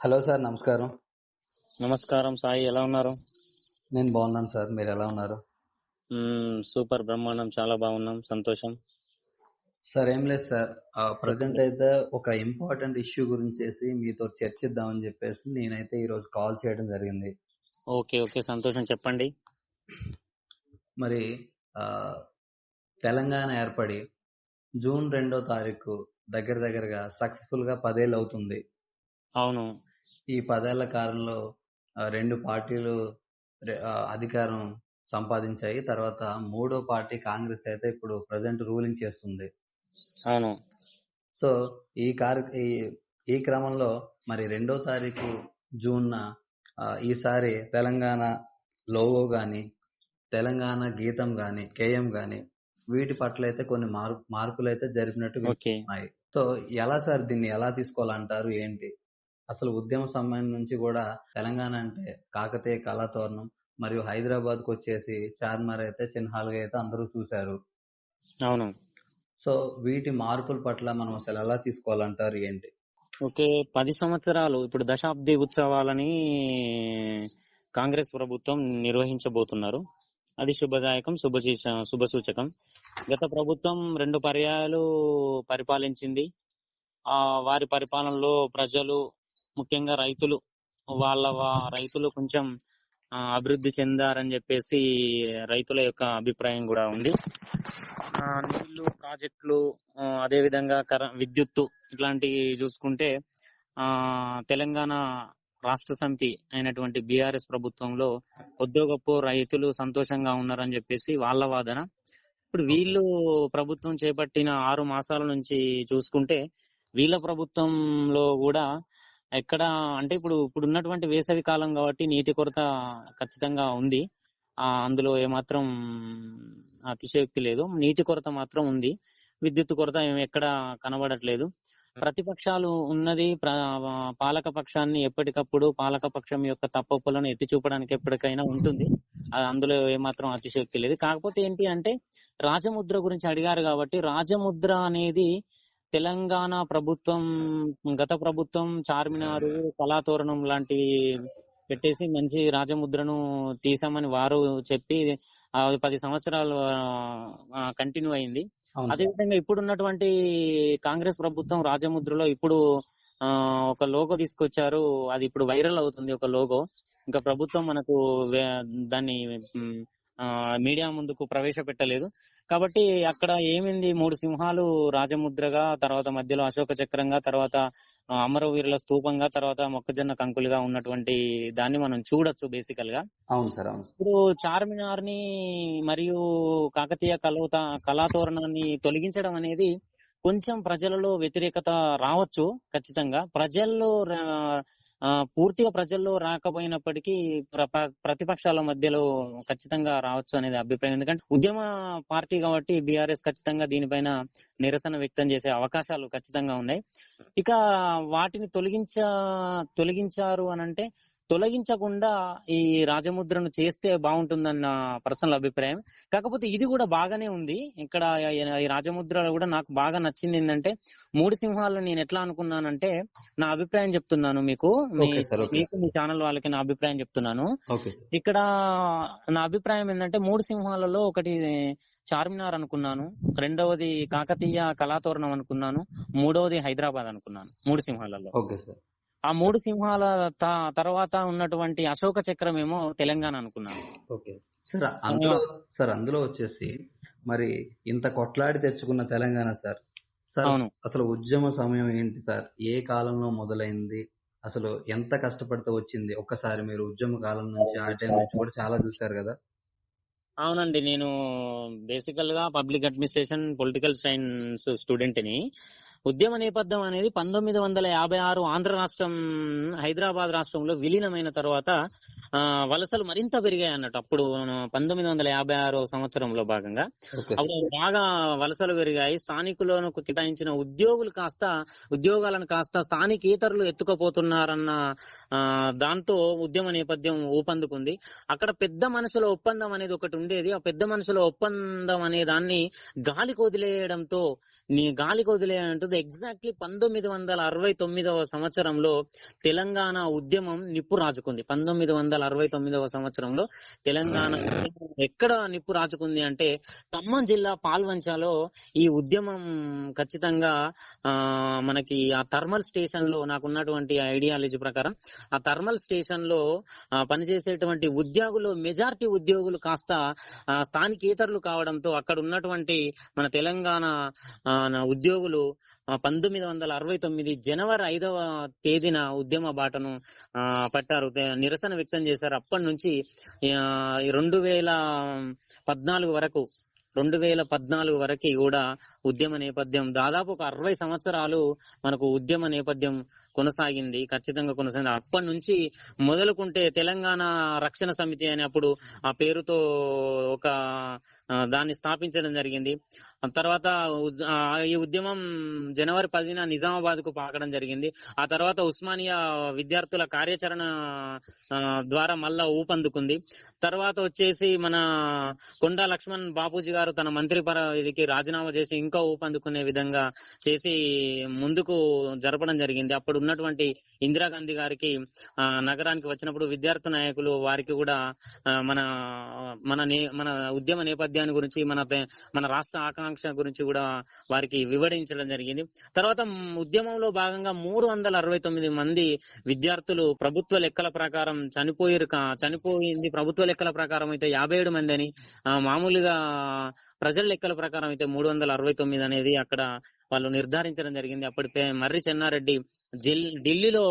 Hello sir నమస్కారం. నమస్కారం సాయి ఎలా ఉన్నారు? నేను బాగున్నాను సార్ మీరు ఎలా ఉన్నారు? సూపర్ బ్రహ్మాండం చాలా బాగున్నాం సంతోషం. సార్ ఏం లేదు సార్ ప్రజెంట్ అయితే ఒక ఇంపార్టెంట్ ఇష్యూ గురించేసి మీతో చర్చిద్దామని చెప్పేసి నేనైతే ఈ రోజు కాల్ చేయడం జరిగింది. ఓకే ఓకే సంతోషం. చెప్పండి. మరి తెలంగాణ ఏర్పడి జూన్ రెండో తారీఖు దగ్గర దగ్గరగా సక్సెస్ఫుల్గా పదేళ్ళు అవుతుంది. అవును. ఈ పదేళ్ళ కాలంలో రెండు పార్టీలు అధికారం సంపాదించాయి. తర్వాత మూడో పార్టీ కాంగ్రెస్ అయితే ఇప్పుడు ప్రజెంట్ రూలింగ్ చేస్తుంది. అవును. సో ఈ కార్ ఈ క్రమంలో మరి రెండో తారీఖు జూన్ ఈసారి తెలంగాణ లోగో గాని తెలంగాణ గీతం గాని కేఎం గాని వీటి పట్ల అయితే కొన్ని మార్ మార్పులు అయితే జరిపినట్టు ఉన్నాయి. సో ఎలా సార్ దీన్ని ఎలా తీసుకోవాలంటారు? ఏంటి? అసలు ఉద్యమ సమయం నుంచి కూడా తెలంగాణ అంటే కాకతీయ కళాతోరణం మరియు హైదరాబాద్కు వచ్చేసి చార్మినార్ అయితే చిన్హాల్గా అయితే అందరూ చూశారు. అవును. సో వీటి మార్పుల పట్ల మనం అసలు ఎలా తీసుకోవాలంటారు ఏంటి? ఓకే పది సంవత్సరాలు ఇప్పుడు దశాబ్ది ఉత్సవాలని కాంగ్రెస్ ప్రభుత్వం నిర్వహించబోతున్నారు. అది శుభదాయకం శుభ శుభ సూచకం. గత ప్రభుత్వం రెండు పర్యాయాలు పరిపాలించింది. ఆ వారి పరిపాలనలో ప్రజలు ముఖ్యంగా రైతులు వాళ్ళ రైతులు కొంచెం అభివృద్ధి చెందారని చెప్పేసి రైతుల యొక్క అభిప్రాయం కూడా ఉంది. నీళ్ళు ప్రాజెక్టులు అదే విధంగా కర విద్యుత్తు ఇట్లాంటివి చూసుకుంటే ఆ తెలంగాణ రాష్ట్ర సమితి అయినటువంటి బీఆర్ఎస్ ప్రభుత్వంలో ఉద్యోగపు రైతులు సంతోషంగా ఉన్నారని చెప్పేసి వాళ్ళ వాదన. ఇప్పుడు వీళ్ళు ప్రభుత్వం చేపట్టిన ఆరు మాసాల నుంచి చూసుకుంటే వీళ్ళ ప్రభుత్వంలో కూడా ఎక్కడ అంటే ఇప్పుడు ఇప్పుడు ఉన్నటువంటి వేసవి కాలం కాబట్టి నీటి కొరత ఖచ్చితంగా ఉంది. ఆ అందులో ఏమాత్రం అతిశయోక్తి లేదు. నీటి కొరత మాత్రం ఉంది. విద్యుత్ కొరత ఎక్కడ కనబడట్లేదు. ప్రతిపక్షాలు ఉన్నది పాలక పక్షాన్ని ఎప్పటికప్పుడు పాలక పక్షం యొక్క తప్పొప్పులను ఎత్తి చూపడానికి ఎప్పటికైనా ఉంటుంది. అది అందులో ఏమాత్రం అతిశయోక్తి లేదు. కాకపోతే ఏంటి అంటే రాజముద్ర గురించి అడిగారు కాబట్టి రాజముద్ర అనేది తెలంగాణ ప్రభుత్వం గత ప్రభుత్వం చార్మినారు కళాతోరణం లాంటి పెట్టేసి మంచి రాజముద్రను తీసామని వారు చెప్పి ఆ పది సంవత్సరాలు కంటిన్యూ అయింది. అవును. అదే విధంగా ఇప్పుడు ఉన్నటువంటి కాంగ్రెస్ ప్రభుత్వం రాజముద్రలో ఇప్పుడు ఆ ఒక లోగో తీసుకొచ్చారు. అది ఇప్పుడు వైరల్ అవుతుంది ఒక లోగో ఇంకా ప్రభుత్వం మనకు దాన్ని మీడియా ముందుకు ప్రవేశపెట్టలేదు. కాబట్టి అక్కడ ఏమింది? మూడు సింహాలు రాజముద్రగా తర్వాత మధ్యలో అశోక చక్రంగా తర్వాత అమరవీరుల స్తూపంగా తర్వాత మొక్కజొన్న కంకులుగా ఉన్నటువంటి దాన్ని మనం చూడొచ్చు బేసికల్గా అవును సార్ అవును ఇప్పుడు చార్మినార్ని మరియు కాకతీయ కలవత కళాతోరణాన్ని తొలగించడం అనేది కొంచెం ప్రజలలో వ్యతిరేకత రావచ్చు ఖచ్చితంగా. ప్రజల్లో పూర్తిగా ప్రజల్లో రాకపోయినప్పటికీ ప్రతిపక్షాల మధ్యలో ఖచ్చితంగా రావచ్చు అనేది అభిప్రాయం. ఎందుకంటే ఉద్యమ పార్టీ కాబట్టి బీఆర్ఎస్ ఖచ్చితంగా దీనిపైన నిరసన వ్యక్తం చేసే అవకాశాలు ఖచ్చితంగా ఉన్నాయి. ఇక వాటిని తొలగించ తొలగించారు అని అంటే తొలగించకుండా ఈ రాజముద్రను చేస్తే బాగుంటుందన్న పర్సనల్ అభిప్రాయం. కాకపోతే ఇది కూడా బాగానే ఉంది. ఇక్కడ ఈ రాజముద్ర కూడా నాకు బాగా నచ్చింది ఏంటంటే మూడు సింహాలు నేను ఎట్లా అనుకున్నానంటే నా అభిప్రాయం చెప్తున్నాను మీకు. మీకు మీ ఛానల్ వాళ్ళకి నా అభిప్రాయం చెప్తున్నాను. ఇక్కడ నా అభిప్రాయం ఏంటంటే మూడు సింహాలలో ఒకటి చార్మినార్ అనుకున్నాను. రెండవది కాకతీయ కళాతోరణం అనుకున్నాను. మూడవది హైదరాబాద్ అనుకున్నాను. మూడు సింహాలలో. Okay sir. ఆ మూడు సింహాల తర్వాత ఉన్నటువంటి అశోక చక్రం ఏమో తెలంగాణ అనుకున్నాను. ఓకే. సార్ అందులో సార్ అందులో వచ్చేసి మరి ఇంత కొట్లాడి తెచ్చుకున్న తెలంగాణ సార్. సార్ అసలు ఉద్యమ సమయం ఏంటి సార్? ఏ కాలంలో మొదలైంది? అసలు ఎంత కష్టపడితే వచ్చింది? ఒక్కసారి మీరు ఉద్యమ కాలం నుంచి ఆ టైం నుంచి కూడా చాలా చూశారు కదా? అవునండి. నేను బేసికల్గా పబ్లిక్ అడ్మినిస్ట్రేషన్ పొలిటికల్ సైన్స్ స్టూడెంట్ని ఉద్యమ నేపథ్యం అనేది పంతొమ్మిది వందల యాభై ఆరు ఆంధ్ర రాష్ట్రం హైదరాబాద్ రాష్ట్రంలో విలీనమైన తర్వాత వలసలు మరింత పెరిగాయి అన్నట్టు. అప్పుడు పంతొమ్మిది వందల యాభై ఆరో సంవత్సరంలో భాగంగా. అప్పుడు బాగా వలసలు పెరిగాయి. స్థానికులను కేటాయించిన ఉద్యోగులు కాస్త ఉద్యోగాలను కాస్త స్థానికేతరులు ఎత్తుకుపోతున్నారన్న ఆ, దాంతో ఉద్యమ నేపథ్యం ఊపందుకుంది. అక్కడ పెద్ద మనుషుల ఒప్పందం అనేది ఒకటి ఉండేది. ఆ పెద్ద మనుషుల ఒప్పందం అనే దాన్ని గాలికి వదిలేయడంతో నీ గాలికి వదిలేయడంతో ఎగ్జాక్ట్లీ పంతొమ్మిది వందల అరవై తొమ్మిదవ సంవత్సరంలో తెలంగాణ ఉద్యమం నిప్పు రాజుకుంది. పంతొమ్మిది వందల అరవై తొమ్మిదవ సంవత్సరంలో తెలంగాణ ఎక్కడ నిప్పు రాజుకుంది అంటే ఖమ్మం జిల్లా పాల్వంచలో ఈ ఉద్యమం ఖచ్చితంగా ఆ మనకి ఆ థర్మల్ స్టేషన్లో నాకున్నటువంటి ఐడియాలజీ ప్రకారం ఆ థర్మల్ స్టేషన్లో పనిచేసేటువంటి ఉద్యోగులు మెజారిటీ ఉద్యోగులు కాస్త స్థానికేతరులు కావడంతో అక్కడ ఉన్నటువంటి మన తెలంగాణ ఆ, నా ఉద్యోగులు పంతొమ్మిది వందల అరవై తొమ్మిది జనవరి ఐదవ తేదీన ఉద్యమ బాటను పట్టారు. నిరసన వ్యక్తం చేశారు. అప్పటి నుంచి రెండు వేల పద్నాలుగు వరకు రెండు వేల పద్నాలుగు వరకు కూడా ఉద్యమ నేపథ్యం దాదాపు ఒక అరవై సంవత్సరాలు మనకు ఉద్యమ నేపథ్యం కొనసాగింది ఖచ్చితంగా కొనసాగింది. అప్పటి నుంచి మొదలుకుంటే తెలంగాణ రక్షణ సమితి అని అప్పుడు ఆ పేరుతో ఒక దాన్ని స్థాపించడం జరిగింది. తర్వాత ఈ ఉద్యమం జనవరి పదిన నిజామాబాద్కు పాకడం జరిగింది. ఆ తర్వాత ఉస్మానియా విద్యార్థుల కార్యాచరణ ద్వారా మళ్ళా ఊపందుకుంది. తర్వాత వచ్చేసి మన కొండా లక్ష్మణ్ బాపూజీ గారు తన మంత్రి పదవికి రాజీనామా చేసి ఇంకా ఊపందుకునే విధంగా చేసి ముందుకు జరపడం జరిగింది. అప్పుడు ఉన్నటువంటి ఇందిరాగాంధీ గారికి ఆ, నగరానికి వచ్చినప్పుడు విద్యార్థి నాయకులు వారికి కూడా మన మన నే- మన ఉద్యమ నేపథ్యాన్ని గురించి మన మన రాష్ట్ర ఆకాంక్ష గురించి కూడా వారికి వివరించడం జరిగింది. తర్వాత ఉద్యమంలో భాగంగా మూడు వందల అరవై తొమ్మిది మంది విద్యార్థులు ప్రభుత్వ లెక్కల ప్రకారం చనిపోయారు చనిపోయింది. ప్రభుత్వ లెక్కల ప్రకారం అయితే యాభై ఏడు మంది అని మామూలుగా ప్రజల లెక్కల ప్రకారం అయితే మూడు వందల అరవై తొమ్మిది అనేది అక్కడ వాళ్ళు నిర్ధారించడం జరిగింది. అప్పటికే మర్రి చెన్నారెడ్డి ఢిల్లీలో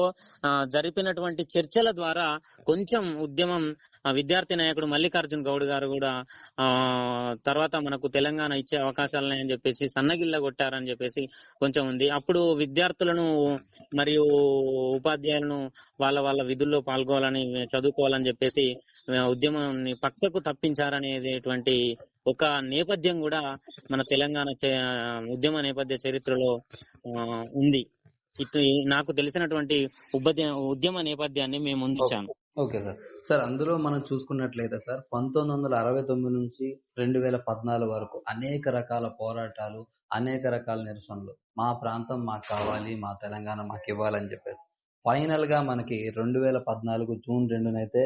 జరిపినటువంటి చర్చల ద్వారా కొంచెం ఉద్యమం విద్యార్థి నాయకుడు మల్లికార్జున్ గౌడ్ గారు కూడా ఆ తర్వాత మనకు తెలంగాణ ఇచ్చే అవకాశాలున్నాయని చెప్పేసి సన్నగిల్ల కొట్టారని చెప్పేసి కొంచెం ఉంది. అప్పుడు విద్యార్థులను మరియు ఉపాధ్యాయులను వాళ్ళ వాళ్ళ విధుల్లో పాల్గొవాలని చదువుకోవాలని చెప్పేసి ఉద్యమాన్ని పక్కకు తప్పించారనేటువంటి ఒక నేపథ్యం కూడా మన తెలంగాణ ఉద్యమ నేపథ్య చరిత్రలో ఉంది. ఇటు నాకు తెలిసినటువంటి ఉద్యమ నేపథ్యాన్ని మేము ముందుంచాను ఓకే సార్. సార్ అందులో మనం చూసుకున్నట్లయితే సార్ పంతొమ్మిది వందల అరవై తొమ్మిది నుంచి రెండు వేల పద్నాలుగు వరకు అనేక రకాల పోరాటాలు అనేక రకాల నిరసనలు మా ప్రాంతం మాకు కావాలి మా తెలంగాణ మాకు ఇవ్వాలని చెప్పేసి. ఫైనల్గా మనకి రెండు వేల పద్నాలుగు జూన్ రెండునైతే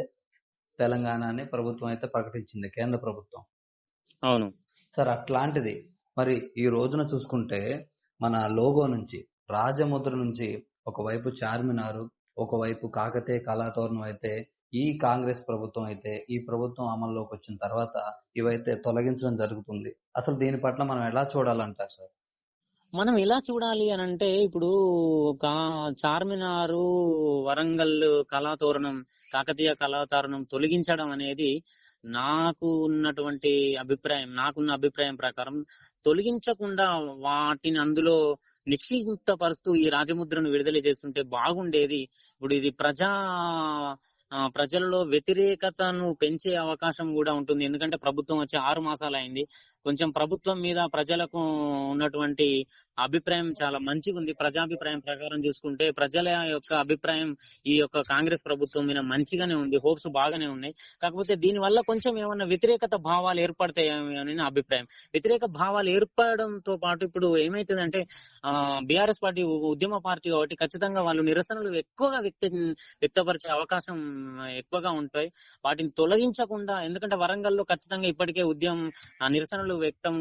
తెలంగాణని ప్రభుత్వం అయితే ప్రకటించింది కేంద్ర ప్రభుత్వం. అవును. సార్ అట్లాంటిది. మరి ఈ రోజున చూసుకుంటే మన లోగో నుంచి రాజముద్ర నుంచి ఒకవైపు చార్మినారు ఒకవైపు కాకతీయ కళాతోరణం అయితే ఈ కాంగ్రెస్ ప్రభుత్వం అయితే ఈ ప్రభుత్వం అమల్లోకి వచ్చిన తర్వాత ఇవైతే తొలగించడం జరుగుతుంది. అసలు దీని పట్ల మనం ఎలా చూడాలంటారు సార్? మనం ఎలా చూడాలి అని అంటే ఇప్పుడు చార్మినారు వరంగల్ కళాతోరణం కాకతీయ కళాతోరణం తొలగించడం అనేది నాకు ఉన్నటువంటి అభిప్రాయం నాకున్న అభిప్రాయం ప్రకారం తొలగించకుండా వాటిని అందులో నిక్షిప్తపరుస్తూ ఈ రాజముద్రను విడుదల చేస్తుంటే బాగుండేది. ఇప్పుడు ఇది ప్రజా ప్రజలలో వ్యతిరేకతను పెంచే అవకాశం కూడా ఉంటుంది. ఎందుకంటే ప్రభుత్వం వచ్చి ఆరు మాసాలు అయింది కొంచెం ప్రభుత్వం మీద ప్రజలకు ఉన్నటువంటి అభిప్రాయం చాలా మంచిగా ఉంది. ప్రజాభిప్రాయం ప్రకారం చూసుకుంటే ప్రజల యొక్క అభిప్రాయం ఈ యొక్క కాంగ్రెస్ ప్రభుత్వం మీద మంచిగానే ఉంది. హోప్స్ బాగానే ఉన్నాయి. కాకపోతే దీని వల్ల కొంచెం ఏమన్నా వ్యతిరేకత భావాలు ఏర్పడతాయేమో అని నా అభిప్రాయం. వ్యతిరేక భావాలు ఏర్పడడంతో పాటు ఇప్పుడు ఏమైతుందంటే ఆ బీఆర్ఎస్ పార్టీ ఉద్యమ పార్టీ కాబట్టి ఖచ్చితంగా వాళ్ళు నిరసనలు ఎక్కువగా వ్యక్త వ్యక్తపరిచే అవకాశం ఎక్కువగా ఉంటాయి. వాటిని తొలగించకుండా ఎందుకంటే వరంగల్లో ఖచ్చితంగా ఇప్పటికే ఉద్యమం నిరసనలు వ్యక్తం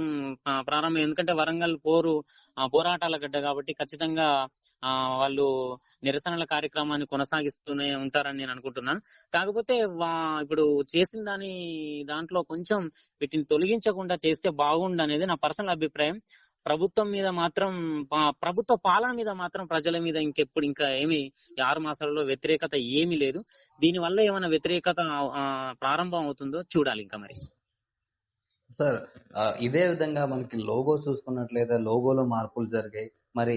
ప్రారంభం ఎందుకంటే వరంగల్ పోరు పోరాటాల గడ్డ కాబట్టి ఖచ్చితంగా ఆ వాళ్ళు నిరసనల కార్యక్రమాన్ని కొనసాగిస్తూనే ఉంటారని నేను అనుకుంటున్నాను. కాకపోతే వా- ఇప్పుడు చేసిన దాని దాంట్లో కొంచెం వీటిని తొలగించకుండా చేస్తే బాగుండు అనేది నా పర్సనల్ అభిప్రాయం. ప్రభుత్వం మీద మాత్రం పా- ప్రభుత్వ పాలన మీద మాత్రం ప్రజల మీద ఇంకెప్పుడు ఇంకా ఏమి ఆరు మాసాలలో వ్యతిరేకత ఏమీ లేదు. దీని వల్ల ఏమైనా వ్యతిరేకత ప్రారంభం అవుతుందో చూడాలి ఇంకా మరి. సార్ ఇదే విధంగా మనకి లోగో చూసుకున్నట్లయితే లోగోలో మార్పులు జరిగాయి. మరి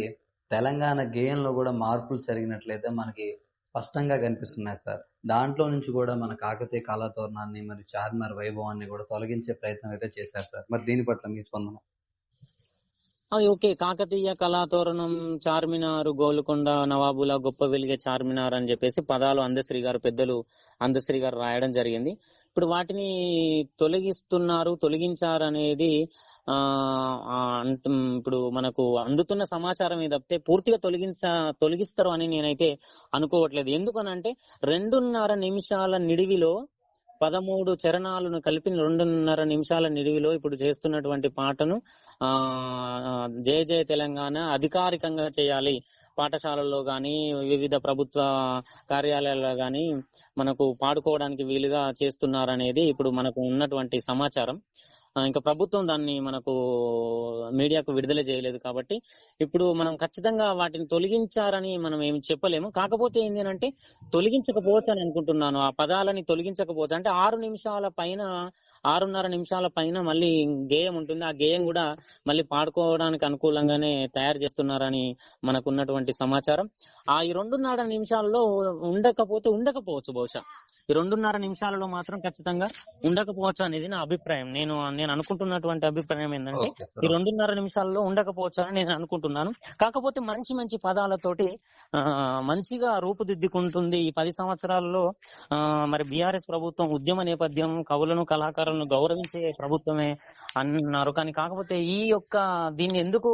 తెలంగాణ గేయంలో కూడా మార్పులు జరిగినట్లయితే మనకి స్పష్టంగా కనిపిస్తున్నాయి సార్. దాంట్లో నుంచి కూడా మన కాకతీయ కళాతోరణాన్ని మరి చార్మర్ వైభవాన్ని కూడా తొలగించే ప్రయత్నం అయితే చేశారు సార్. మరి దీని పట్ల మీ స్పందన? ఓకే. కాకతీయ కళాతోరణం చార్మినార్ గోల్కొండ నవాబుల గొప్ప వెలిగే చార్మినార్ అని చెప్పేసి పదాలు అందశ్రీ గారు పెద్దలు అందశ్రీ గారు రాయడం జరిగింది. ఇప్పుడు వాటిని తొలగిస్తున్నారు తొలగించారు అనేది ఆ ఇప్పుడు మనకు అందుతున్న సమాచారం మీద తప్పితే పూర్తిగా తొలగించ తొలగిస్తారు అని నేనైతే అనుకోవట్లేదు. ఎందుకనంటే రెండున్నర నిమిషాల నిడివిలో పదమూడు చరణాలను కలిపి రెండున్నర నిమిషాల నిడివిలో ఇప్పుడు చేస్తున్నటువంటి పాటను ఆ జయ జయ తెలంగాణ అధికారికంగా చేయాలి. పాఠశాలల్లో గాని వివిధ ప్రభుత్వ కార్యాలయాల్లో గాని మనకు పాడుకోవడానికి వీలుగా చేస్తున్నారనేది ఇప్పుడు మనకు ఉన్నటువంటి సమాచారం. ఇంకా ప్రభుత్వం దాన్ని మనకు మీడియాకు విడుదల చేయలేదు కాబట్టి ఇప్పుడు మనం ఖచ్చితంగా వాటిని తొలగించారని మనం ఏమి చెప్పలేము. కాకపోతే ఏంటి అంటే తొలగించకపోవచ్చు అని అనుకుంటున్నాను. ఆ పదాలని తొలగించకపోతే అంటే ఆరు నిమిషాల పైన ఆరున్నర నిమిషాల పైన మళ్ళీ గేయం ఉంటుంది. ఆ గేయం కూడా మళ్ళీ పాడుకోవడానికి అనుకూలంగానే తయారు చేస్తున్నారని మనకు ఉన్నటువంటి సమాచారం. ఆ ఈ రెండున్నర నిమిషాల్లో ఉండకపోతే ఉండకపోవచ్చు బహుశా. ఈ రెండున్నర నిమిషాలలో మాత్రం ఖచ్చితంగా ఉండకపోవచ్చు అనేది నా అభిప్రాయం. నేను నేను అనుకుంటున్నటువంటి అభిప్రాయం ఏంటంటే ఈ రెండున్నర నిమిషాల్లో ఉండకపోవచ్చు అని నేను అనుకుంటున్నాను. కాకపోతే మంచి మంచి పదాలతోటి ఆ మంచిగా రూపుదిద్దుకుంటుంది ఈ పది సంవత్సరాల్లో ఆ మరి బీఆర్ఎస్ ప్రభుత్వం ఉద్యమ నేపథ్యం కవులను కళాకారులను గౌరవించే ప్రభుత్వమే అన్నారు. కానీ కాకపోతే ఈ యొక్క దీన్ని ఎందుకు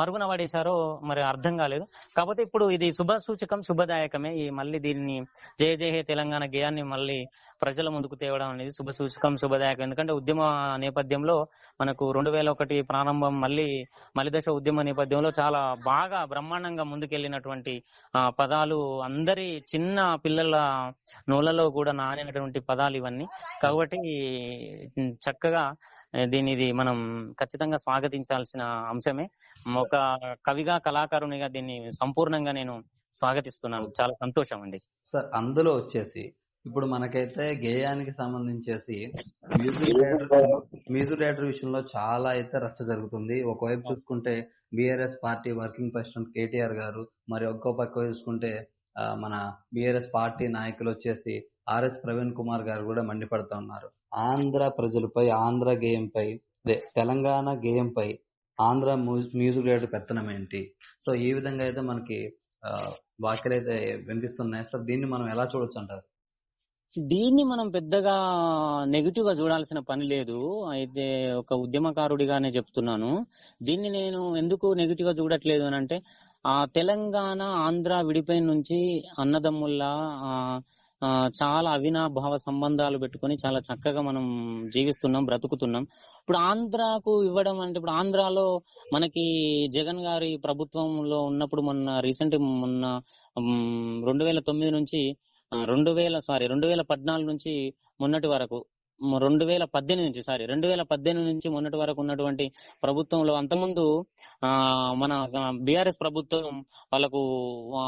మరుగున పడేశారో మరి అర్థం కాలేదు. కాకపోతే ఇప్పుడు ఇది శుభ సూచకం శుభదాయకమే. ఈ మళ్ళీ దీన్ని జయ జయ తెలంగాణ గేయాన్ని మళ్ళీ ప్రజల ముందుకు తేవడం అనేది శుభ సూచకం శుభదాయకం. ఎందుకంటే ఉద్యమ నేపథ్యంలో మనకు రెండు వేల ఒకటి ప్రారంభం మళ్ళీ మలిదశ ఉద్యమ నేపథ్యంలో చాలా బాగా బ్రహ్మాండంగా ముందుకెళ్ళినటువంటి ఆ పదాలు అందరి చిన్న పిల్లల నూలలో కూడా నానినటువంటి పదాలు ఇవన్నీ. కాబట్టి చక్కగా దీనిది ఇది మనం ఖచ్చితంగా స్వాగతించాల్సిన అంశమే. ఒక కవిగా కళాకారునిగా దీన్ని సంపూర్ణంగా నేను స్వాగతిస్తున్నాను. చాలా సంతోషం అండి. సార్ అందులో వచ్చేసి ఇప్పుడు మనకైతే గేయానికి సంబంధించేసి మ్యూజిక్ డైరెక్టర్ మ్యూజిక్ డైరెక్టర్ విషయంలో చాలా అయితే రచ్చ జరుగుతుంది. ఒకవైపు చూసుకుంటే BRS party working president KTR గారు మరి ఒక్కో పక్క చూసుకుంటే మన బీఆర్ఎస్ పార్టీ నాయకులు వచ్చేసి ఆర్ఎస్ ప్రవీణ్ కుమార్ గారు కూడా మండిపడుతూ ఉన్నారు. ఆంధ్ర ప్రజలపై ఆంధ్ర గేయంపై అదే తెలంగాణ గేయంపై ఆంధ్ర మ్యూ- మ్యూజిక్ డైరెక్టర్ పెత్తనం ఏంటి? సో ఈ విధంగా అయితే మనకి వ్యాఖ్యలు అయితే వినిపిస్తున్నాయి. సో దీన్ని మనం ఎలా చూడొచ్చు అంటారు? దీన్ని మనం పెద్దగా నెగిటివ్గా చూడాల్సిన పని లేదు. అయితే ఒక ఉద్యమకారుడిగానే చెప్తున్నాను. దీన్ని నేను ఎందుకు నెగిటివ్గా చూడట్లేదు అని అంటే ఆ తెలంగాణ ఆంధ్ర విడిపోయిన నుంచి అన్నదమ్ముల్లా చాలా అవినాభావ సంబంధాలు పెట్టుకొని చాలా చక్కగా మనం జీవిస్తున్నాం బ్రతుకుతున్నాం. ఇప్పుడు ఆంధ్రాకు ఇవ్వడం అంటే ఇప్పుడు ఆంధ్రాలో మనకి జగన్ గారి ప్రభుత్వంలో ఉన్నప్పుడు మొన్న రీసెంట్ మొన్న రెండు వేల తొమ్మిది నుంచి రెండు వేల సారీ రెండు వేల పద్నాలుగు నుంచి మొన్నటి వరకు రెండు వేల పద్దెనిమిది నుంచి సారీ రెండు వేల పద్దెనిమిది నుంచి మొన్నటి వరకు ఉన్నటువంటి ప్రభుత్వంలో అంతకుముందు ఆ మన బీఆర్ఎస్ ప్రభుత్వం వాళ్ళకు ఆ,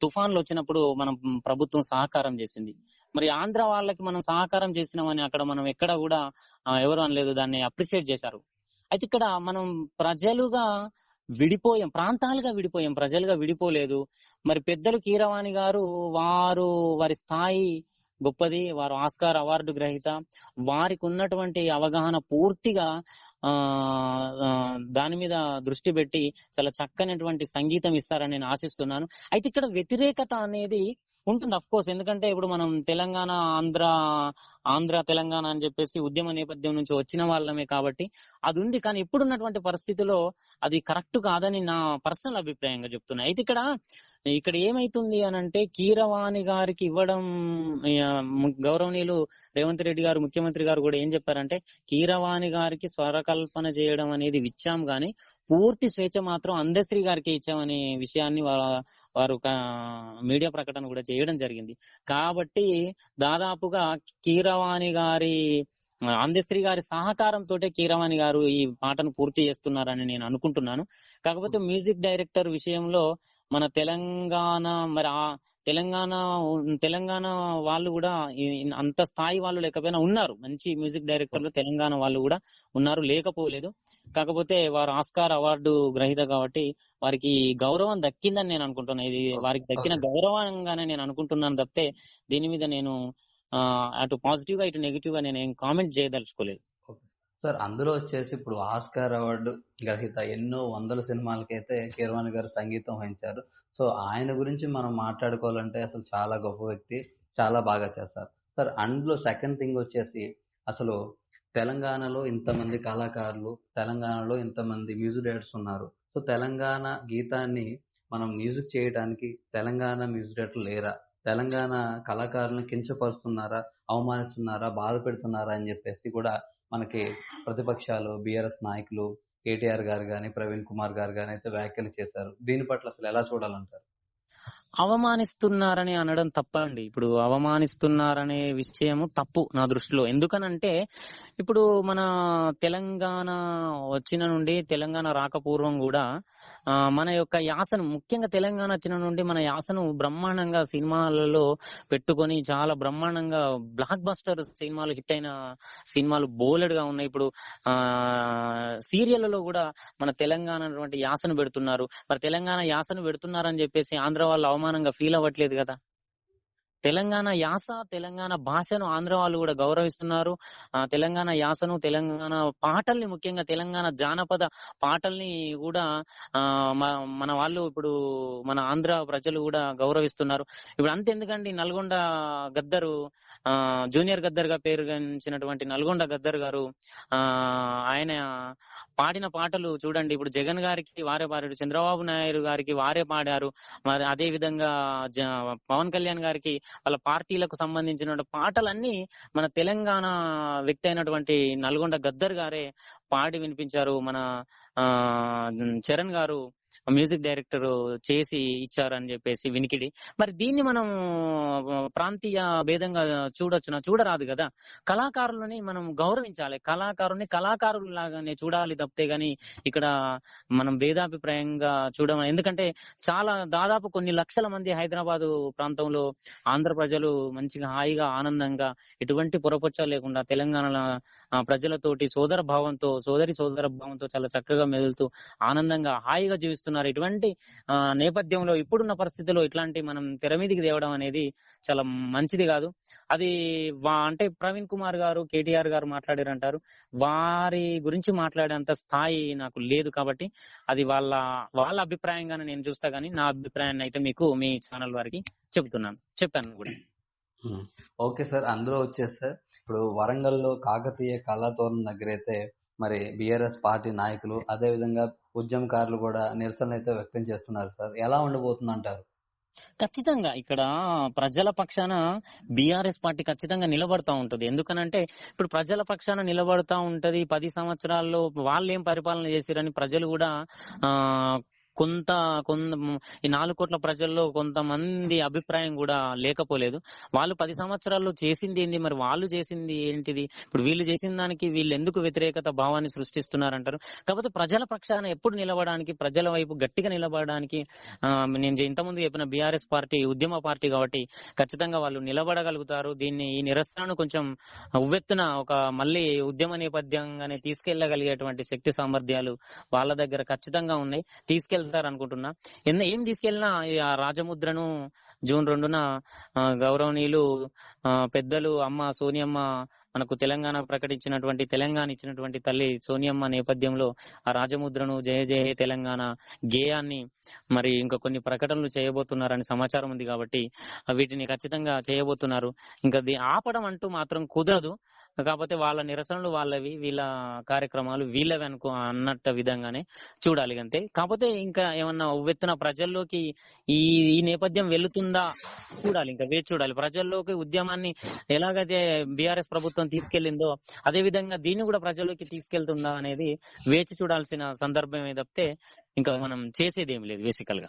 తుఫాన్లు వచ్చినప్పుడు మనం ప్రభుత్వం సహకారం చేసింది. మరి ఆంధ్ర వాళ్ళకి మనం సహకారం చేసినామని అక్కడ మనం ఎక్కడ కూడా ఎవరు అనలేదు దాన్ని అప్రిషియేట్ చేశారు. అయితే ఇక్కడ మనం ప్రజలుగా విడిపోయాం. ప్రాంతాలుగా విడిపోయాం. ప్రజలుగా విడిపోలేదు. మరి పెద్దలు కీరవాణి గారు వారు వారి స్థాయి గొప్పది. వారు ఆస్కార్ అవార్డు గ్రహీత. వారికి ఉన్నటువంటి అవగాహన పూర్తిగా ఆ దాని మీద దృష్టి పెట్టి చాలా చక్కనటువంటి సంగీతం ఇస్తారని నేను ఆశిస్తున్నాను. అయితే ఇక్కడ వ్యతిరేకత అనేది ఉంటుంది అఫ్ కోర్స్ ఎందుకంటే ఇప్పుడు మనం తెలంగాణ ఆంధ్ర ఆంధ్ర తెలంగాణ అని చెప్పేసి ఉద్యమ నేపథ్యం నుంచి వచ్చిన వాళ్ళమే కాబట్టి అది ఉంది కానీ ఇప్పుడున్నటువంటి పరిస్థితిలో అది కరెక్ట్ కాదని నా పర్సనల్ అభిప్రాయంగా చెప్తున్నా. అయితే ఇక్కడ ఇక్కడ ఏమైతుంది అని అంటే కీరవాణి గారికి ఇవ్వడం గౌరవనీయులు రేవంత్ రెడ్డి గారు ముఖ్యమంత్రి గారు కూడా ఏం చెప్పారంటే కీరవాణి గారికి స్వరకల్పన చేయడం అనేది ఇచ్చాం గాని పూర్తి స్వేచ్ఛ మాత్రం అందశ్రీ గారికి ఇచ్చామనే విషయాన్ని వారు ఒక మీడియా ప్రకటన కూడా చేయడం జరిగింది. కాబట్టి దాదాపుగా కీరవాణి గారి అందశ్రీ గారి సహకారంతో కీరవాణి గారు ఈ పాటను పూర్తి చేస్తున్నారని నేను అనుకుంటున్నాను. కాకపోతే మ్యూజిక్ డైరెక్టర్ విషయంలో మన తెలంగాణ మరి ఆ తెలంగాణ తెలంగాణ వాళ్ళు కూడా అంత స్థాయి వాళ్ళు లేకపోయినా ఉన్నారు. మంచి మ్యూజిక్ డైరెక్టర్లు తెలంగాణ వాళ్ళు కూడా ఉన్నారు. లేకపోలేదు. కాకపోతే వారు ఆస్కార్ అవార్డు గ్రహీత కాబట్టి వారికి గౌరవం దక్కిందని నేను అనుకుంటున్నాను ఇది వారికి దక్కిన. గౌరవంగానే నేను అనుకుంటున్నాను తప్పితే దీని మీద నేను అటు పాజిటివ్గా ఇటు నెగిటివ్గా నేను ఏం కామెంట్ చేయదలుచుకోలేదు. సార్ అందులో వచ్చేసి ఇప్పుడు ఆస్కార్ అవార్డు గ్రహీత ఎన్నో వందల సినిమాలకైతే కీరవాణి గారు సంగీతం వహించారు. సో ఆయన గురించి మనం మాట్లాడుకోవాలంటే అసలు చాలా గొప్ప వ్యక్తి చాలా బాగా చేస్తారు. సార్ అందులో సెకండ్ థింగ్ వచ్చేసి అసలు తెలంగాణలో ఇంతమంది కళాకారులు తెలంగాణలో ఇంతమంది మ్యూజిక్ డైరెక్టర్స్ ఉన్నారు. సో తెలంగాణ గీతాన్ని మనం మ్యూజిక్ చేయడానికి తెలంగాణ మ్యూజిక్ డైరెక్టర్ లేరా? తెలంగాణ కళాకారులను కించపరుస్తున్నారా అవమానిస్తున్నారా బాధ పెడుతున్నారా అని చెప్పేసి కూడా మనకి ప్రతిపక్షాలు బీఆర్ఎస్ నాయకులు కేటీఆర్ గారు కానీ ప్రవీణ్ కుమార్ గారు కానీ అయితే వ్యాఖ్యలు చేశారు. దీని పట్ల అసలు ఎలా చూడాలంటారు? అవమానిస్తున్నారని అనడం తప్ప అండి ఇప్పుడు అవమానిస్తున్నారనే విషయము తప్పు నా దృష్టిలో. ఎందుకనంటే ఇప్పుడు మన తెలంగాణ వచ్చిన నుండి తెలంగాణ రాకపూర్వం కూడా మన యొక్క యాసను ముఖ్యంగా తెలంగాణ వచ్చిన నుండి మన యాసను బ్రహ్మాండంగా సినిమాలలో పెట్టుకొని చాలా బ్రహ్మాండంగా బ్లాక్ బస్టర్ సినిమాలు హిట్ అయిన సినిమాలు బోలెడుగా ఉన్నాయి. ఇప్పుడు ఆ సీరియళ్ళలో కూడా మన తెలంగాణ యాసను పెడుతున్నారు. మరి తెలంగాణ యాసను పెడుతున్నారని చెప్పేసి ఆంధ్ర వాళ్ళు అవమానంగా ఫీల్ అవ్వట్లేదు కదా. తెలంగాణ యాస తెలంగాణ భాషను ఆంధ్ర వాళ్ళు కూడా గౌరవిస్తున్నారు. ఆ తెలంగాణ యాసను తెలంగాణ పాటల్ని ముఖ్యంగా తెలంగాణ జానపద పాటల్ని కూడా ఆ మ- మన వాళ్ళు ఇప్పుడు మన ఆంధ్ర ప్రజలు కూడా గౌరవిస్తున్నారు. ఇప్పుడు అంతెందుకండి నల్గొండ గద్దరు ఆ జూనియర్ గద్దర్గా పేరుగాంచినటువంటి నల్గొండ గద్దర్ గారు ఆ ఆయన పాడిన పాటలు చూడండి. ఇప్పుడు జగన్ గారికి వారే పాడారు చంద్రబాబు నాయుడు గారికి వారే పాడారు. మరి అదే విధంగా జ- పవన్ కళ్యాణ్ గారికి వాళ్ళ పార్టీలకు సంబంధించిన పాటలన్నీ మన తెలంగాణ వ్యక్తి అయినటువంటి నల్గొండ గద్దర్ గారే పాడి వినిపించారు. మన ఆ చరణ్ గారు మ్యూజిక్ డైరెక్టర్ చేసి ఇచ్చారని చెప్పేసి వినికిడి. మరి దీన్ని మనం ప్రాంతీయ భేదంగా చూడొచ్చునా? చూడరాదు కదా. కళాకారులని మనం గౌరవించాలి. కళాకారుని కళాకారులు లాగానే చూడాలి తప్పితే గాని ఇక్కడ మనం భేదాభిప్రాయంగా చూడడం ఎందుకంటే చాలా దాదాపు కొన్ని లక్షల మంది హైదరాబాద్ ప్రాంతంలో ఆంధ్ర ప్రజలు మంచిగా హాయిగా ఆనందంగా ఎటువంటి పొరపొచ్చ లేకుండా తెలంగాణ ప్రజలతోటి సోదర భావంతో సోదరి సోదర భావంతో చాలా చక్కగా మెదులుతూ ఆనందంగా హాయిగా జీవిస్తున్నారు ఇటువంటి నేపథ్యంలో ఇప్పుడున్న పరిస్థితిలో ఇట్లాంటి మనం తెర మీదికి తేవడం అనేది చాలా మంచిది కాదు. అది వా- అంటే ప్రవీణ్ కుమార్ గారు కేటీఆర్ గారు మాట్లాడారంటారు. వారి గురించి మాట్లాడేంత స్థాయి నాకు లేదు కాబట్టి అది వాళ్ళ వాళ్ళ అభిప్రాయంగానే నేను చూస్తా గానీ నా అభిప్రాయాన్ని అయితే మీకు మీ ఛానల్ వారికి చెబుతున్నాను. చెప్పాను కూడా. Okay sir. అందులో వచ్చేసి సార్ ఇప్పుడు వరంగల్లో కాకతీయ కళాతోరణం దగ్గర అయితే మరి బిఆర్ఎస్ పార్టీ నాయకులు అదే విధంగా ఉద్యమకారులు కూడా నిరసనలు అయితే వ్యక్తం చేస్తున్నారు సార్. ఎలా ఉండబోతుంది అంటారు ఖచ్చితంగా ఇక్కడ ప్రజల పక్షాన బీఆర్ఎస్ పార్టీ ఖచ్చితంగా నిలబడతా ఉంటది. ఎందుకనంటే ఇప్పుడు ప్రజల పక్షాన నిలబడతా ఉంటది. పది సంవత్సరాల్లో వాళ్ళు ఏం పరిపాలన చేసిరని ప్రజలు కూడా ఆ కొంత కొంత ఈ నాలుగు కోట్ల ప్రజల్లో కొంతమంది అభిప్రాయం కూడా లేకపోలేదు. వాళ్ళు పది సంవత్సరాల్లో చేసింది ఏంది మరి వాళ్ళు చేసింది ఏంటిది? ఇప్పుడు వీళ్ళు చేసిన దానికి వీళ్ళు ఎందుకు వ్యతిరేకత భావాన్ని సృష్టిస్తున్నారంటారు? కాకపోతే ప్రజల పక్షాన ఎప్పుడు నిలబడడానికి ప్రజల వైపు గట్టిగా నిలబడడానికి నేను ఇంతకుముందు చెప్పిన బీఆర్ఎస్ పార్టీ ఉద్యమ పార్టీ కాబట్టి ఖచ్చితంగా వాళ్ళు నిలబడగలుగుతారు. దీన్ని ఈ నిరసనను కొంచెం ఉవ్వెత్తున ఒక మళ్ళీ ఉద్యమ నేపథ్యంగానే తీసుకెళ్ళగలిగేటువంటి శక్తి సామర్థ్యాలు వాళ్ళ దగ్గర ఖచ్చితంగా ఉన్నాయి. తీసుకెళ్తారు అనుకుంటున్నా ఎన్న ఏం తీసుకెళ్ళినా ఈ ఆ రాజముద్రను జూన్ రెండున గౌరవనీయులు పెద్దలు అమ్మ సోనియమ్మ మనకు తెలంగాణ ప్రకటించినటువంటి తెలంగాణ ఇచ్చినటువంటి తల్లి సోనియమ్మ నేపథ్యంలో ఆ రాజముద్రను జయ జయ తెలంగాణ గేయాన్ని మరి ఇంకా కొన్ని ప్రకటనలు చేయబోతున్నారని సమాచారం ఉంది కాబట్టి వీటిని ఖచ్చితంగా చేయబోతున్నారు. ఇంకా ఆపడం అంటూ మాత్రం కుదరదు. కాకపోతే వాళ్ళ నిరసనలు వాళ్ళవి వీళ్ళ కార్యక్రమాలు వీళ్ళవి అనుకో అన్నట్టు విధంగానే చూడాలి అంతే. కాకపోతే ఇంకా ఏమన్నా ఉవ్వెత్తున ప్రజల్లోకి ఈ ఈ నేపథ్యం వెళుతుందా? చూడాలి ఇంకా వేచి చూడాలి. ప్రజల్లోకి ఉద్యమాన్ని ఎలాగైతే బీఆర్ఎస్ ప్రభుత్వం తీసుకెళ్ళిందో అదే విధంగా దీన్ని కూడా ప్రజల్లోకి తీసుకెళ్తుందా అనేది వేచి చూడాల్సిన సందర్భమే తప్పితే ఇంకా మనం చేసేది ఏం లేదు బేసికల్గా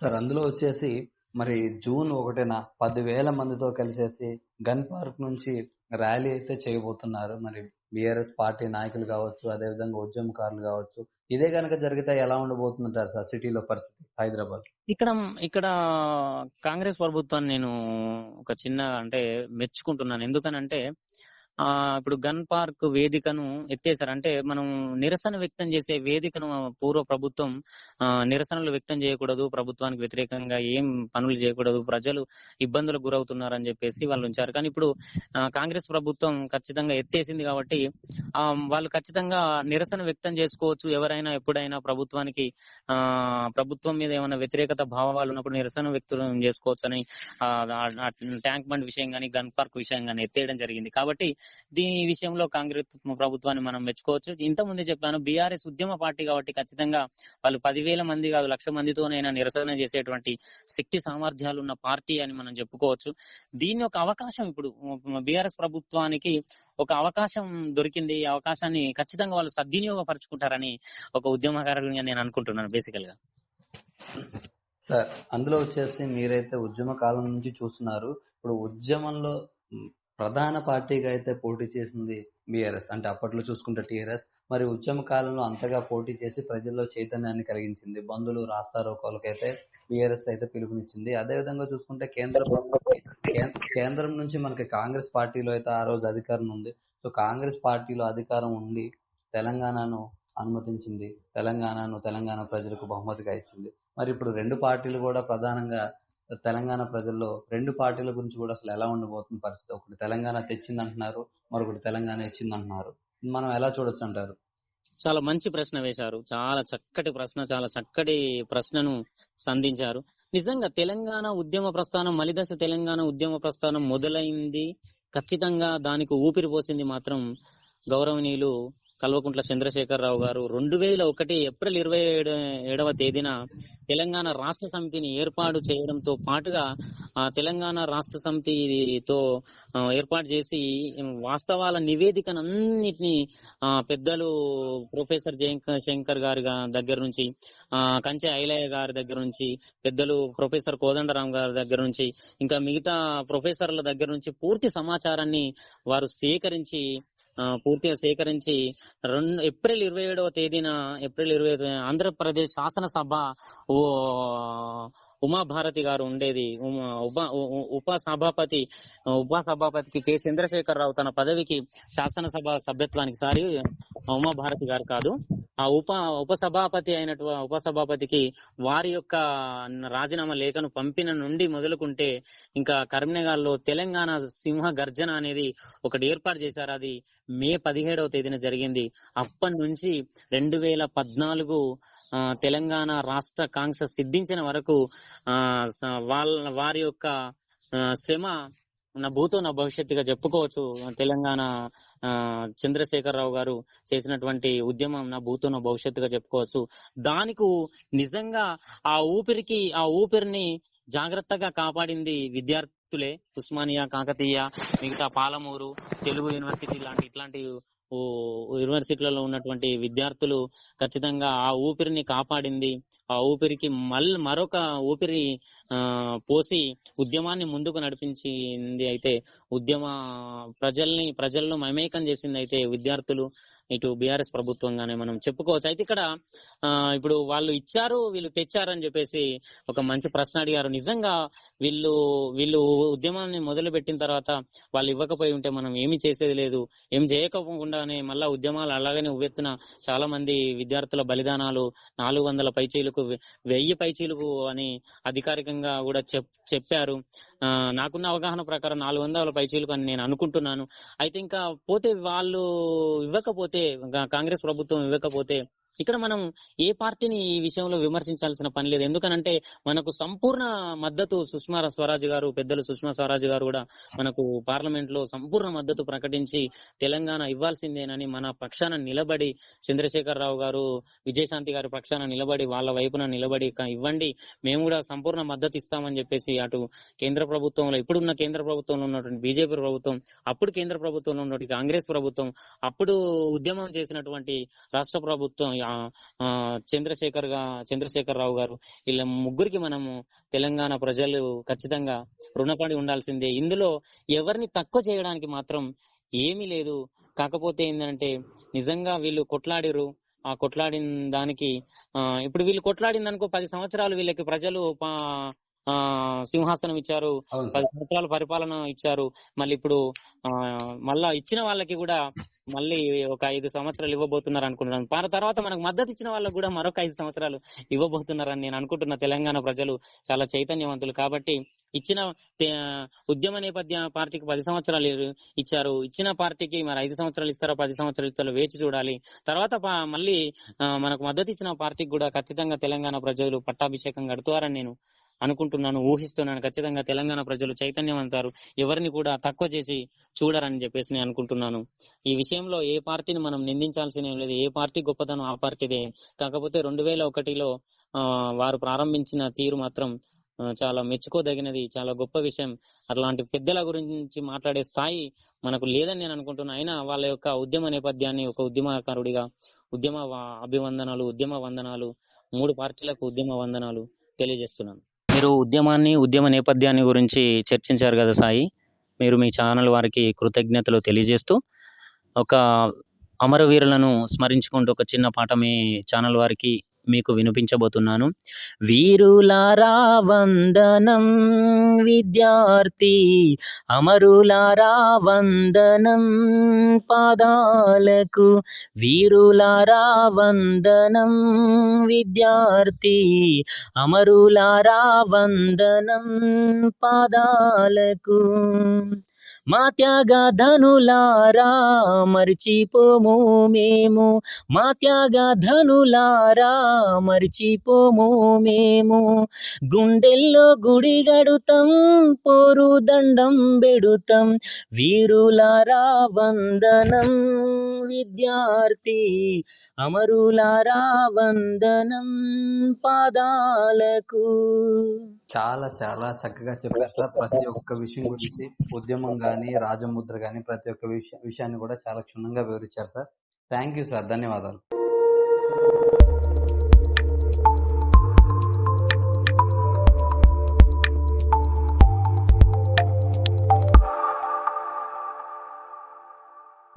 సార్ అందులో వచ్చేసి మరి జూన్ ఒకటిన పదివేల మందితో కలిసేసి గన్ పార్క్ నుంచి ర్యాలీ అయితే చేయబోతున్నారు. మరి బీఆర్ఎస్ పార్టీ నాయకులు కావచ్చు అదేవిధంగా ఉద్యమకారులు కావచ్చు. ఇదే కనుక జరిగితే ఎలా ఉండబోతుందంటారు సార్ సిటీలో పరిస్థితి హైదరాబాద్? ఇక్కడ ఇక్కడ కాంగ్రెస్ ప్రభుత్వాన్ని నేను ఒక చిన్న అంటే మెచ్చుకుంటున్నాను. ఎందుకనంటే ఆ ఇప్పుడు గన్ పార్క్ వేదికను ఎత్తేసారు అంటే మనం నిరసన వ్యక్తం చేసే వేదికను పూర్వ ప్రభుత్వం ఆ నిరసనలు వ్యక్తం చేయకూడదు ప్రభుత్వానికి వ్యతిరేకంగా ఏం పనులు చేయకూడదు ప్రజలు ఇబ్బందులకు గురవుతున్నారని చెప్పేసి వాళ్ళు ఉంచారు. కానీ ఇప్పుడు కాంగ్రెస్ ప్రభుత్వం ఖచ్చితంగా ఎత్తేసింది కాబట్టి ఆ వాళ్ళు ఖచ్చితంగా నిరసన వ్యక్తం చేసుకోవచ్చు. ఎవరైనా ఎప్పుడైనా ప్రభుత్వానికి ఆ ప్రభుత్వం మీద ఏమైనా వ్యతిరేకత భావాలు ఉన్నప్పుడు నిరసన వ్యక్తం చేసుకోవచ్చు అని ట్యాంక్ బండ్ విషయం కానీ గన్ పార్క్ విషయం కానీ ఎత్తేయడం జరిగింది. కాబట్టి దీని విషయంలో కాంగ్రెస్ ప్రభుత్వాన్ని మనం మెచ్చుకోవచ్చు. ఇంత ముందే చెప్పాను బీఆర్ఎస్ ఉద్యమ పార్టీ కాబట్టి ఖచ్చితంగా వాళ్ళు పదివేల మంది కాదు లక్ష మందితోనైనా నిరసన చేసేటువంటి శక్తి సామర్థ్యాలు ఉన్న పార్టీ అని మనం చెప్పుకోవచ్చు. దీని ఒక అవకాశం ఇప్పుడు బీఆర్ఎస్ ప్రభుత్వానికి ఒక అవకాశం దొరికింది. ఈ అవకాశాన్ని ఖచ్చితంగా వాళ్ళు సద్వినియోగపరచుకుంటారని ఒక ఉద్యమకారులుగా నేను అనుకుంటున్నాను బేసికల్గా. సార్ అందులో వచ్చేసి మీరైతే ఉద్యమ కాలం నుంచి చూస్తున్నారు. ఇప్పుడు ఉద్యమంలో ప్రధాన పార్టీగా అయితే పోటీ చేసింది బీఆర్ఎస్. అంటే అప్పట్లో చూసుకుంటే టీఆర్ఎస్. మరి ఉద్యమ కాలంలో అంతగా పోటీ చేసి ప్రజల్లో చైతన్యాన్ని కలిగించింది. బంధువులు రాస్తారోకోలకైతే బీఆర్ఎస్ అయితే పిలుపునిచ్చింది. అదే విధంగా చూసుకుంటే కేంద్ర కేంద్రం నుంచి మనకి కాంగ్రెస్ పార్టీలో అయితే ఆ రోజు అధికారం ఉంది. సో కాంగ్రెస్ పార్టీలో అధికారం ఉండి తెలంగాణను అనుమతించింది. తెలంగాణను తెలంగాణ ప్రజలకు బహుమతిగా ఇచ్చింది. మరి ఇప్పుడు రెండు పార్టీలు కూడా ప్రధానంగా తెలంగాణ ప్రజల్లో రెండు పార్టీల గురించి కూడా అసలు ఎలా ఉండబోతుంది పరిస్థితి? ఒకటి తెలంగాణ తెచ్చింది అంటున్నారు మరొకటి తెలంగాణ ఇచ్చింది అంటున్నారు మనం ఎలా చూడొచ్చు అంటారు? చాలా మంచి ప్రశ్న వేశారు. చాలా చక్కటి ప్రశ్న చాలా చక్కటి ప్రశ్నను సంధించారు. నిజంగా తెలంగాణ ఉద్యమ ప్రస్థానం మలిదశ తెలంగాణ ఉద్యమ ప్రస్థానం మొదలైంది. ఖచ్చితంగా దానికి ఊపిరి పోసింది మాత్రం గౌరవనీయులు కల్వకుంట్ల చంద్రశేఖరరావు గారు రెండు వేల ఒకటి ఏప్రిల్ ఇరవై ఏడు ఏడవ తేదీన తెలంగాణ రాష్ట్ర సమితిని ఏర్పాటు చేయడంతో పాటుగా ఆ తెలంగాణ రాష్ట్ర సమితితో ఏర్పాటు చేసి వాస్తవాల నివేదికనన్నిటినీ ఆ, పెద్దలు ప్రొఫెసర్ జయంక శంకర్ గారి దగ్గర నుంచి ఆ, కంచె ఐలయ్య గారి దగ్గర నుంచి పెద్దలు ప్రొఫెసర్ కోదండరాం గారి దగ్గర నుంచి ఇంకా మిగతా ప్రొఫెసర్ల దగ్గర నుంచి పూర్తి సమాచారాన్ని వారు సేకరించి పూర్తిగా సేకరించి రెండు ఏప్రిల్ ఇరవై ఏడవ తేదీన ఏప్రిల్ ఇరవై ఆంధ్రప్రదేశ్ శాసనసభ ఓ ఉమాభారతి గారు ఉండేది. ఉమా ఉప ఉప సభాపతి ఉప సభాపతికి కె. చంద్రశేఖరరావు తన పదవికి శాసనసభ సభ్యత్వానికి సారి ఉమాభారతి గారు కాదు. ఆ ఉప ఉపసభాపతి అయినటువంటి ఉపసభాపతికి వారి యొక్క రాజీనామా లేఖను పంపిన నుండి మొదలుకుంటే ఇంకా కరీంనగర్లో తెలంగాణ సింహ గర్జన అనేది ఒకటి ఏర్పాటు చేశారు. అది మే పదిహేడవ తేదీన జరిగింది. అప్పటి నుంచి రెండు వేల పద్నాలుగు తెలంగాణ రాష్ట్ర కాంగ్రెస్ సిద్ధించిన వరకు ఆ వాళ్ళ వారి యొక్క శ్రమ నా భూతో నా భవిష్యత్తుగా చెప్పుకోవచ్చు. తెలంగాణ ఆ, చంద్రశేఖరరావు గారు చేసినటువంటి ఉద్యమం నా భూతో నా భవిష్యత్తుగా చెప్పుకోవచ్చు. దానికి నిజంగా ఆ ఊపిరికి ఆ ఊపిరిని జాగ్రత్తగా కాపాడింది విద్యార్థులే. ఉస్మానియా కాకతీయ మిగతా పాలమూరు తెలుగు యూనివర్సిటీ లాంటి ఇట్లాంటి యూనివర్సిటీలలో ఉన్నటువంటి విద్యార్థులు ఖచ్చితంగా ఆ ఊపిరిని కాపాడింది. ఆ ఊపిరికి మళ్ళీ మరొక ఊపిరి ఆ పోసి ఉద్యమాన్ని ముందుకు నడిపించింది అయితే ఉద్యమ ప్రజల్ని ప్రజల్లో మమేకం చేసింది అయితే విద్యార్థులు ఇటు బీఆర్ఎస్ ప్రభుత్వంగానే మనం చెప్పుకోవచ్చు. అయితే ఇక్కడ ఆ ఇప్పుడు వాళ్ళు ఇచ్చారు వీళ్ళు తెచ్చారని చెప్పేసి ఒక మంచి ప్రశ్న అడిగారు. నిజంగా వీళ్ళు వీళ్ళు ఉద్యమాన్ని మొదలు పెట్టిన తర్వాత వాళ్ళు ఇవ్వకపోయి ఉంటే మనం ఏమి చేసేది లేదు. ఏం చేయకపోకుండానే మళ్ళా ఉద్యమాలు అలాగనే ఉవ్వెత్తున చాలా మంది విద్యార్థుల బలిదానాలు నాలుగు వందల పైచీలకు వెయ్యి పైచీలకు అని అధికారికంగా కూడా చెప్ చెప్పారు. నాకున్న అవగాహన ప్రకారం నాలుగు వందల పైచీలకు అని నేను అనుకుంటున్నాను. అయితే ఇంకా పోతే వాళ్ళు ఇవ్వకపోతే గా- కాంగ్రెస్ ప్రభుత్వం ఇవ్వకపోతే ఇక్కడ మనం ఏ పార్టీని ఈ విషయంలో విమర్శించాల్సిన పని లేదు. ఎందుకనంటే మనకు సంపూర్ణ మద్దతు సుష్మా స్వరాజ్ గారు పెద్దలు సుష్మా స్వరాజ్ గారు కూడా మనకు పార్లమెంట్లో సంపూర్ణ మద్దతు ప్రకటించి తెలంగాణ ఇవ్వాల్సిందేనని మన పక్షాన నిలబడి చంద్రశేఖర్ రావు గారు విజయశాంతి గారి పక్షాన నిలబడి వాళ్ళ వైపున నిలబడి ఇవ్వండి. మేము కూడా సంపూర్ణ మద్దతు ఇస్తామని చెప్పేసి అటు కేంద్ర ప్రభుత్వంలో ఇప్పుడున్న కేంద్ర ప్రభుత్వంలో ఉన్నటువంటి బీజేపీ ప్రభుత్వం అప్పుడు కేంద్ర ప్రభుత్వంలో ఉన్నటువంటి కాంగ్రెస్ ప్రభుత్వం అప్పుడు ఉద్యమం చేసినటువంటి రాష్ట్ర ప్రభుత్వం చంద్రశేఖర్గా చంద్రశేఖర్ రావు గారు వీళ్ళ ముగ్గురికి మనము తెలంగాణ ప్రజలు ఖచ్చితంగా రుణపడి ఉండాల్సిందే. ఇందులో ఎవరిని తక్కువ చేయడానికి మాత్రం ఏమీ లేదు. కాకపోతే ఏంటంటే నిజంగా వీళ్ళు కొట్లాడిరు ఆ కొట్లాడిన దానికి ఆ, ఇప్పుడు వీళ్ళు కొట్లాడింది అనుకో పది సంవత్సరాలు వీళ్ళకి ప్రజలు పా- సింహాసనం ఇచ్చారు. పది సార్. సంవత్సరాల పరిపాలన ఇచ్చారు. మళ్ళీ ఇప్పుడు ఆ మళ్ళా ఇచ్చిన వాళ్ళకి కూడా మళ్ళీ ఒక ఐదు సంవత్సరాలు ఇవ్వబోతున్నారు అనుకుంటున్నాను. పా- తర్వాత మనకు మద్దతు ఇచ్చిన వాళ్ళకి కూడా మరొక ఐదు సంవత్సరాలు ఇవ్వబోతున్నారని నేను అనుకుంటున్న తెలంగాణ ప్రజలు చాలా చైతన్యవంతులు. కాబట్టి ఇచ్చిన ఉద్యమ నేపథ్య పార్టీకి పది సంవత్సరాలు ఇచ్చారు. ఇచ్చిన పార్టీకి మరి ఐదు సంవత్సరాలు ఇస్తారో పది సంవత్సరాలు ఇస్తారో వేచి చూడాలి. తర్వాత మళ్ళీ మనకు మద్దతు ఇచ్చిన పార్టీకి కూడా ఖచ్చితంగా తెలంగాణ ప్రజలు పట్టాభిషేకం కడుతారని నేను అనుకుంటున్నాను ఊహిస్తున్నాను. ఖచ్చితంగా తెలంగాణ ప్రజలు చైతన్యం అంటారు ఎవరిని కూడా తక్కువ చేసి చూడరని చెప్పేసి నేను అనుకుంటున్నాను. ఈ విషయంలో ఏ పార్టీని మనం నిందించాల్సిన లేదు. ఏ పార్టీ గొప్పతనం ఆ పార్టీదే. కాకపోతే రెండు వేల ఒకటిలో వారు ప్రారంభించిన తీరు మాత్రం చాలా మెచ్చుకోదగినది చాలా గొప్ప విషయం. అట్లాంటి పెద్దల గురించి మాట్లాడే స్థాయి మనకు లేదని నేను అనుకుంటున్నా. అయినా వాళ్ళ యొక్క ఉద్యమ నేపథ్యాన్ని ఒక ఉద్యమకారుడిగా ఉద్యమ అభివందనాలు ఉద్యమ వందనాలు మూడు పార్టీలకు ఉద్యమ వందనాలు తెలియజేస్తున్నాను. మీరు ఉద్యమాన్ని ఉద్యమ నేపథ్యాన్ని గురించి చర్చించారు కదా సాయి. మీరు మీ ఛానల్ వారికి కృతజ్ఞతలు తెలియజేస్తూ ఒక అమరవీరులను స్మరించుకుంటూ ఒక చిన్న పాట మీ ఛానల్ వారికి మీకు వినిపించబోతున్నాను. వీరులారా వందనం విద్యార్థి అమరులారా వందనం పాదాలకు వీరులారా వందనం విద్యార్థి అమరులారా వందనం పాదాలకు మా త్యాగధనులారా మరిచిపోము మేము. మా త్యాగధనులారా మరిచిపోము మేము. గుండెల్లో గుడి గడుతాం పోరు దండం బెడుతం వీరులారా వందనం విద్యార్థి. అమరులారా వందనం పాదాలకు. చాలా చాలా చక్కగా చెప్పారు. సార్ ప్రతి ఒక్క విషయం గురించి ఉద్యమం గాని రాజముద్ర గాని ప్రతి ఒక్క విషయ విషయాన్ని కూడా చాలా క్షుణ్ణంగా వివరించారు సార్. Thank you sir. ధన్యవాదాలు.